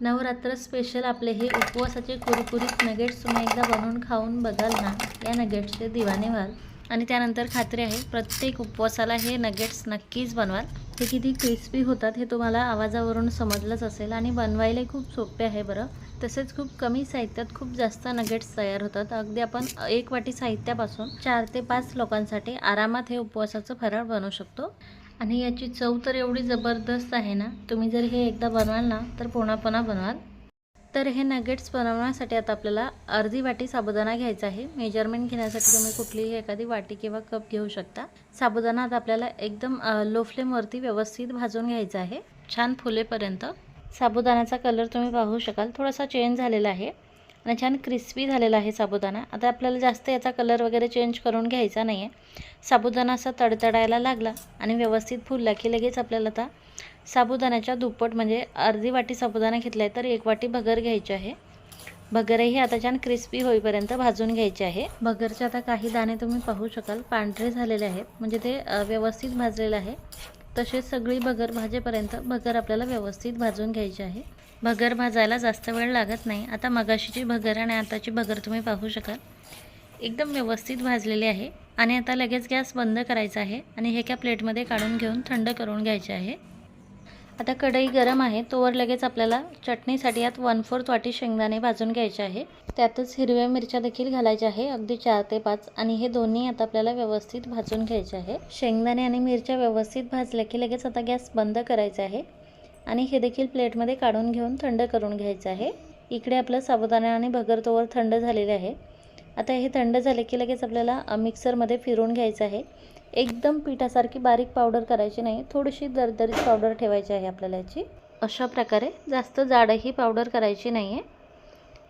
Navratra special आपले हे उपवासाचे कुरकुरीत नगेट्स तुम्ही एकदा बनवून खाऊन बघाल ना. या नगेट्सचे दिवाने व्हाल. आणि त्यानंतर खात्री आहे प्रत्येक उपवासाला हे नगेट्स नक्कीच बनवाल. हे किती क्रिस्पी होतात हे तुम्हाला आवाजावरून समजलंच असेल आणि बनवायलाही खूप सोपे आहे बरं. तसेच खूप कमी साहित्यात खूप जास्त नगेट्स तयार होतात. अगदी आपण एक वाटी साहित्यापासून चार ते पाच लोकांसाठी आरामात हे उपवासाचं फराळ बनवू शकतो. आणि याची चव तर एवढी जबरदस्त आहे ना तुम्ही जर हे एकदा बनवाल ना तर पुन्हापणा बनवाल. तर हे नगेट्स बनवण्यासाठी आता आपल्याला अर्धी वाटी साबुदाणा घ्यायचा आहे. मेजरमेंट घेण्यासाठी तुम्ही कुठलीही एखादी वाटी किंवा कप घेऊ शकता. साबुदाणा आता आपल्याला एकदम लो फ्लेमवरती व्यवस्थित भाजून घ्यायचा आहे. छान फुलेपर्यंत. साबुदाण्याचा कलर तुम्ही पाहू शकाल. थोडासा चेंज झालेला आहे. आणि छान क्रिस्पी झालेला आहे साबुदाणा. आता आपल्याला जास्त याचा कलर वगैरे चेंज करून घ्यायचा नाही आहे साबुदाणा असा तडतडायला लागला आणि व्यवस्थित फुलला की लगेच आपल्याला आता साबुदाण्याच्या दुप्पट म्हणजे अर्धी वाटी साबुदाणा घेतला आहे तर एक वाटी भगर घ्यायची आहे. भगरही आता छान क्रिस्पी होईपर्यंत भाजून घ्यायचे आहे. भगरचे आता काही दाणे तुम्ही पाहू शकाल. पांढरे झालेले आहेत. म्हणजे ते व्यवस्थित भाजलेलं आहे. तसेच सगळी भगर भाजेपर्यंत भगर आपल्याला व्यवस्थित भाजून घ्यायची आहे. भगर भाजायला जास्त वेळ लागत नाही. आता मगाशीची भगर आणि आताची भगर तुम्ही पाहू शकाल. एकदम व्यवस्थित भाजलेली आहे. आणि आता लगेच गॅस बंद करायचा आहे आणि हे एका प्लेटमध्ये काढून घेऊन थंड करून घ्यायचे आहे. आता कढई गरम आहे. तोवर लगेच आपल्याला चटणीसाठी यात वन फोर्थ वाटी शेंगदाणे भाजून घ्यायचे आहे. त्यातच हिरव्या मिरच्या देखील घालायच्या आहे. अगदी चार ते पाच आणि हे दोन्ही आता आपल्याला व्यवस्थित भाजून घ्यायचे आहे. शेंगदाणे आणि मिरच्या व्यवस्थित भाजल्या की लगेच आता गॅस बंद करायचा आहे. आणि हे देखील प्लेटमध्ये काढून घेऊन थंड करून घ्यायचं आहे. इकडे आपलं साबुदाणा आणि भगर तोवर थंड झालेले आहे. आता हे थंड झाले की लगेच आपल्याला मिक्सरमध्ये फिरून घ्यायचं आहे. एकदम पिठासारखी बारीक पावडर करायची नाही थोडीशी दरदरीत पावडर ठेवायची आहे आपल्याला याची. अशा प्रकारे जास्त जाडही पावडर करायची नाही आहे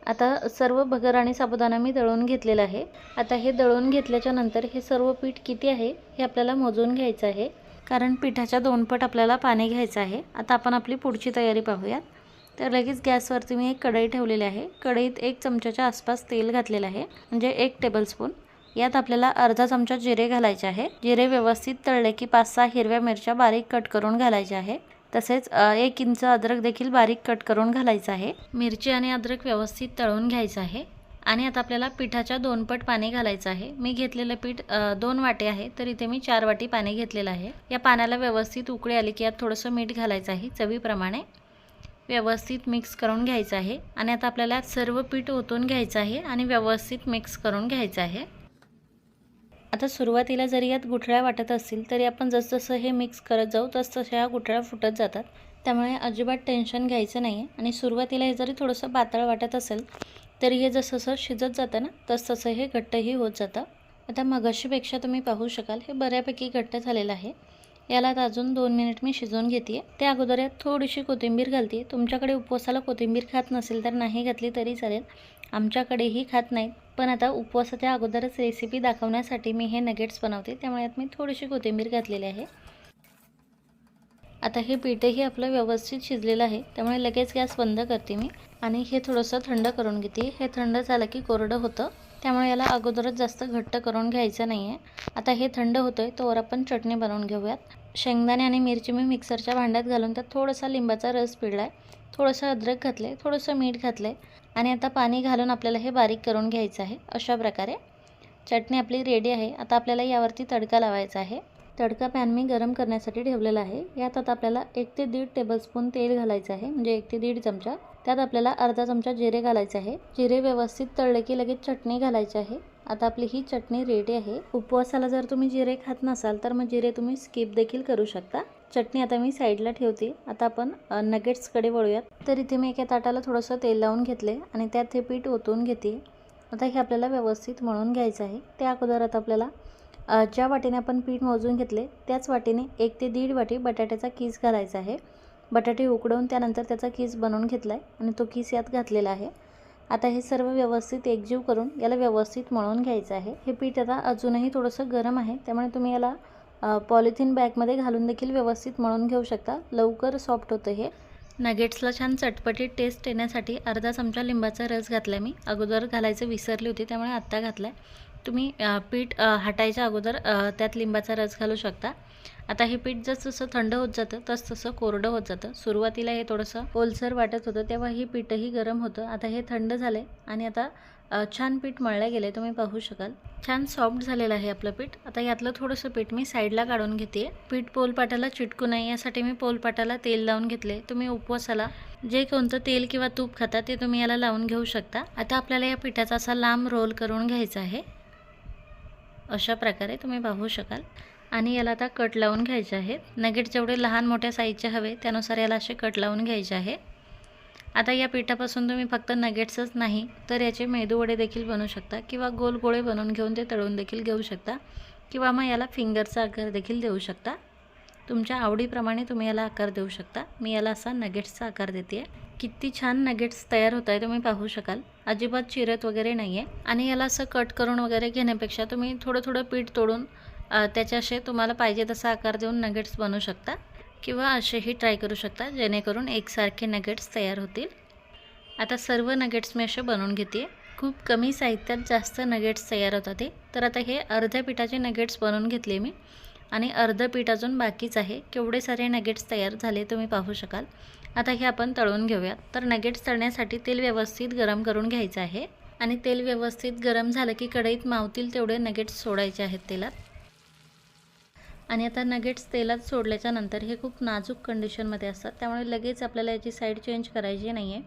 आता सर्व भगर आणि साबुदाणा मी दळून घेतलेला आहे. आता हे दळून घेतल्याच्या नंतर हे सर्व पीठ किती आहे हे आपल्याला मोजून घ्यायचं आहे. कारण पिठाच्या दोन पट आपल्याला पाणी घ्यायचं आहे. आता आपण आपली पुढची तयारी पाहूयात. तर लगेच गॅसवरती मी एक कढई ठेवलेली आहे. कढईत एक चमच्याच्या आसपास तेल घातलेलं आहे. म्हणजे एक टेबलस्पून. यात आपल्याला अर्धा चमचा जिरे घालायचे आहे. जिरे व्यवस्थित तळले की पाच सहा हिरव्या मिरच्या बारीक कट करून घालायच्या आहे. तसेच एक इंच अद्रक देखील बारीक कट करून घालायचं आहे. मिरची आणि अद्रक व्यवस्थित तळून घ्यायचं आहे. आणि आता आपल्याला पिठाच्या दोन पट पाणी घालायचं आहे. मी घेतलेलं पीठ दोन वाटे आहे. तर इथे मी चार वाटी पाणी घेतलेलं आहे. या पाण्याला व्यवस्थित उकळी आली की यात थोडंसं मीठ घालायचं आहे चवीप्रमाणे. व्यवस्थित मिक्स करून घ्यायचं आहे. आणि आता आपल्याला सर्व पीठ ओतून घ्यायचं आहे आणि व्यवस्थित मिक्स करून घ्यायचं आहे. आता सुरुवातीला जरी यात गुठळ्या वाटत असतील तरी आपण जसजसं हे मिक्स करत जाऊ तसतशा ह्या गुठळ्या फुटत जातात. त्यामुळे अजिबात टेन्शन घ्यायचं नाही आहे आणि सुरुवातीला हे जरी थोडंसं पातळ वाटत असेल तरी हे जसं शिजत जातं ना तसतसं हे घट्टही होत जातं. आता मगाशीपेक्षा तुम्ही पाहू शकाल हे बऱ्यापैकी घट्ट झालेलं आहे. याला आता अजून दोन मिनिट मी शिजवून घेते त्या अगोदर यात थोडीशी कोथिंबीर घालते तुमच्याकडे उपवासाला कोथिंबीर खात नसेल तर नाही घातली तरी चालेल. आमच्याकडेही खात नाहीत. पण आता उपवासाच्या अगोदरच रेसिपी दाखवण्यासाठी मी हे नगेट्स बनवते. त्यामुळे यात मी थोडीशी कोथिंबीर घातलेली आहे. आता हे पीठही आपलं व्यवस्थित शिजलेलं आहे त्यामुळे लगेच गॅस बंद करते मी. आणि हे थोडंसं थंड करून घेते. हे थंड झालं की कोरडं होतं त्यामुळे याला अगोदरच जास्त घट्ट करून घ्यायचं नाही आहे आता हे थंड होतं आहे तोवर आपण चटणी बनवून घेऊयात. शेंगदाणे आणि मिरची मी मिक्सरच्या भांड्यात घालून त्यात थोडासा लिंबाचा रस पिळला आहे थोडंसं अद्रक घातलं आहे थोडंसं मीठ घातलं आहे आणि आता पाणी घालून आपल्याला हे बारीक करून घ्यायचं आहे अशा प्रकारे. चटणी आपली रेडी आहे. आता आपल्याला यावरती तडका लावायचा आहे. तडका पॅन मी गरम करण्यासाठी ठेवलेला आहे. यात आता आपल्याला एक ते दीड टेबलस्पून तेल घालायचं आहे. म्हणजे एक ते दीड चमचा. त्यात आपल्याला अर्धा चमचा जिरे घालायचे आहे. जिरे व्यवस्थित तळले की लगेच चटणी घालायची आहे. आता आपली ही चटणी रेडी आहे. उपवासाला जर तुम्ही जिरे खात नसाल तर मग जिरे तुम्ही स्किप देखील करू शकता. चटणी आता मी साईडला ठेवते. आता आपण नगेट्सकडे वळूयात. तर इथे मी एका ताटाला थोडंसं तेल लावून घेतले आणि त्यात हे पीठ ओतून घेते. आता हे आपल्याला व्यवस्थित मळून घ्यायचं आहे. त्या अगोदर आता आपल्याला ज्या वाटीने आपण पीठ मोजून घेतले त्याच वाटीने एक ते दीड वाटी बटाट्याचा कीस घालायचा आहे. बटाटे उकडवून त्यानंतर त्याचा कीस बनवून घेतला आहे आणि तो कीस यात घातलेला आहे. आता हे सर्व व्यवस्थित एकजीव करून याला व्यवस्थित मळून घ्यायचं आहे. हे पीठ आता अजूनही थोडंसं गरम आहे त्यामुळे तुम्ही याला पॉलिथिन बॅगमध्ये घालून देखील व्यवस्थित मळून घेऊ शकता. लवकर सॉफ्ट होतं हे. नगेट्सला छान चटपटीत टेस्ट येण्यासाठी अर्धा चमचा लिंबाचा रस घातला मी. अगोदर घालायचं विसरली होती त्यामुळे आत्ता घातला आहे तुम्ही पीठ हटायच्या अगोदर त्यात लिंबाचा रस घालू शकता. आता हे पीठ जसं जसं थंड होत जातं तस तसं कोरडं होत जातं. सुरुवातीला हे थोडंसं ओलसर वाटत होतं तेव्हा हे पीठही गरम होतं. आता हे थंड झालं आणि आता छान पीठ मळलं गेलं तुम्ही पाहू शकाल. छान सॉफ्ट झालेलं आहे आपलं पीठ. आता यातलं थोडंसं पीठ मी साईडला काढून घेते. पीठ पोलपाटाला चिटकू नये यासाठी मी पोलपाटाला तेल लावून घेतले. तुम्ही उपवासाला जे कोणतं तेल किंवा तूप खाता ते तुम्ही याला लावून घेऊ शकता. आता आपल्याला या पिठाचा असा लांब रोल करून घ्यायचा आहे. अशा प्रकारे तुम्ही पाहू शकाल. आणि याला आता कट लावून घ्यायचे आहेत. नगेट जेवढे लहान मोठ्या साईजचे हवे त्यानुसार याला असे कट लावून घ्यायचे आहे. आता या पिठापासून तुम्ही फक्त नगेट्सच नाही तर याचे मेदूवडे देखील बनवू शकता किंवा गोल गोळे बनवून घेऊन ते तळून देखील घेऊ शकता किंवा मग याला फिंगरचा आकार देखील देऊ शकता. तुमच्या आवडीप्रमाणे तुम्ही याला आकार देऊ शकता. मी याला असा नगेट्सचा आकार देते आहे किती छान नगेट्स तयार होत आहे तुम्ही पाहू शकाल. अजिबात चिरत वगैरे नाही आहे आणि याला असं कट करून वगैरे घेण्यापेक्षा तुम्ही थोडं थोडं पीठ तोडून त्याच्याशी तुम्हाला पाहिजे तसा आकार देऊन नगेट्स बनवू शकता. किंवा असेही ट्राय करू शकता जेणेकरून एकसारखे नगेट्स तयार होतील. आता सर्व नगेट्स मी असे बनवून घेते खूप कमी साहित्यात जास्त नगेट्स तयार होतात ते तर आता हे अर्ध्या पिठाचे नगेट्स बनवून घेतले मी. आणि अर्धं पीठ अजून बाकीच आहे. केवढे सारे नगेट्स तयार झाले तुम्ही पाहू शकाल. आता हे आपण तळून घेऊयात. तर नगेट्स तळण्यासाठी तेल व्यवस्थित गरम करून घ्यायचं आहे. आणि तेल व्यवस्थित गरम झालं की कढईत मावतील तेवढे नगेट्स सोडायचे आहेत तेलात. आणि आता नगेट्स तेलात सोडल्याच्या नंतर हे खूप नाजूक कंडिशनमध्ये असतात. त्यामुळे लगेच आपल्याला याची साईड चेंज करायची नाही आहे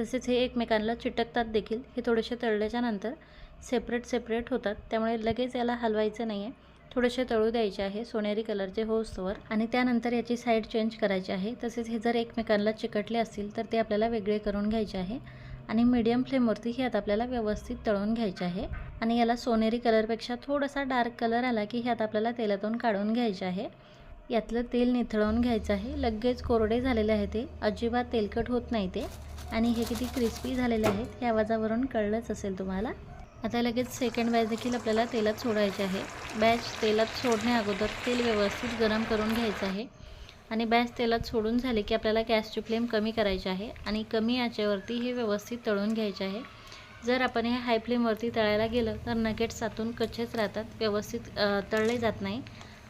तसेच हे एकमेकांना चिटकतात देखील. हे थोडेसे तळल्याच्या नंतर सेपरेट सेपरेट होतात. त्यामुळे लगेच याला हलवायचं नाही आहे थोडेसे तळू द्यायचे आहे सोनेरी कलरचे होस्तवर आणि त्यानंतर याची साईड चेंज करायची आहे. तसेच हे जर एकमेकांना चिकटले असतील तर ते आपल्याला वेगळे करून घ्यायचे आहे. आणि मीडियम फ्लेमवरती हे आता आपल्याला व्यवस्थित तळून घ्यायचे आहे. आणि याला सोनेरी कलरपेक्षा थोडासा डार्क कलर आला की हे आता आपल्याला तेलातून काढून घ्यायचे आहे. यातलं तेल निथळवून घ्यायचं आहे. लगेच कोरडे झालेले आहे ते. अजिबात तेलकट होत नाही ते. आणि हे किती क्रिस्पी झालेले आहेत हे आवाजावरून कळलंच असेल तुम्हाला. आता लगेच सेकंड बॅच देखील आपल्याला तेलात सोडायचे आहे. बॅच तेलात सोडण्या अगोदर तेल व्यवस्थित गरम करून घ्यायचं आहे. आणि बॅच तेलात सोडून झाले की आपल्याला गॅसची फ्लेम कमी करायची आहे. आणि कमी आचेवरती हे व्यवस्थित तळून घ्यायचे आहे. जर आपण हे हाय फ्लेमवरती तळायला गेलं तर नगेट्स आतून कच्चेच राहतात. व्यवस्थित तळले जात नाही.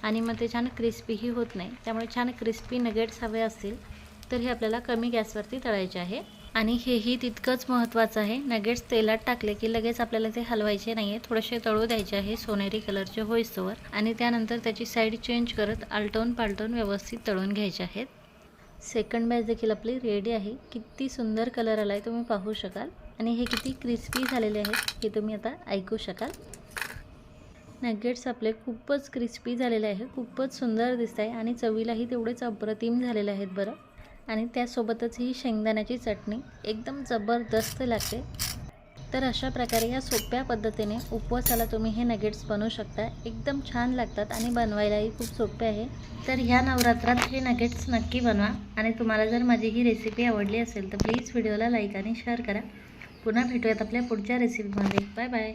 आणि मग ते छान क्रिस्पीही होत नाही. त्यामुळे छान क्रिस्पी नगेट्स हवे असतील तर हे आपल्याला कमी गॅसवरती तळायचे आहे. आणि हेही तितकंच महत्त्वाचं आहे. नगेट्स तेलात टाकले की लगेच आपल्याला ते हलवायचे नाही आहे थोडेसे तळू द्यायचे आहे सोनेरी कलरचे होईस्तोवर आणि त्यानंतर त्याची साईड चेंज करत आलटवून पालटवून व्यवस्थित तळून घ्यायचे आहेत. सेकंड बॅच देखील आपली रेडी आहे. किती सुंदर कलर आला आहे तुम्ही पाहू शकाल. आणि हे किती क्रिस्पी झालेले आहेत हे तुम्ही आता ऐकू शकाल. नगेट्स आपले खूपच क्रिस्पी झालेले आहे खूपच सुंदर दिसत आहे आणि चवीलाही तेवढेच अप्रतिम झालेले आहेत बरं. आणि त्यासोबतच ही शेंगदाण्याची चटणी एकदम जबरदस्त लागते. तर अशा प्रकारे या सोप्या पद्धतीने उपवासाला तुम्ही हे नगेट्स बनवू शकता. एकदम छान लागतात आणि बनवायलाही खूप सोपे आहे. तर ह्या नवरात्रात हे नगेट्स नक्की बनवा आणि तुम्हाला जर माझी ही रेसिपी आवडली असेल तर प्लीज व्हिडिओला लाईक आणि शेअर करा. पुन्हा भेटूयात आपल्या पुढच्या रेसिपीमध्ये बाय बाय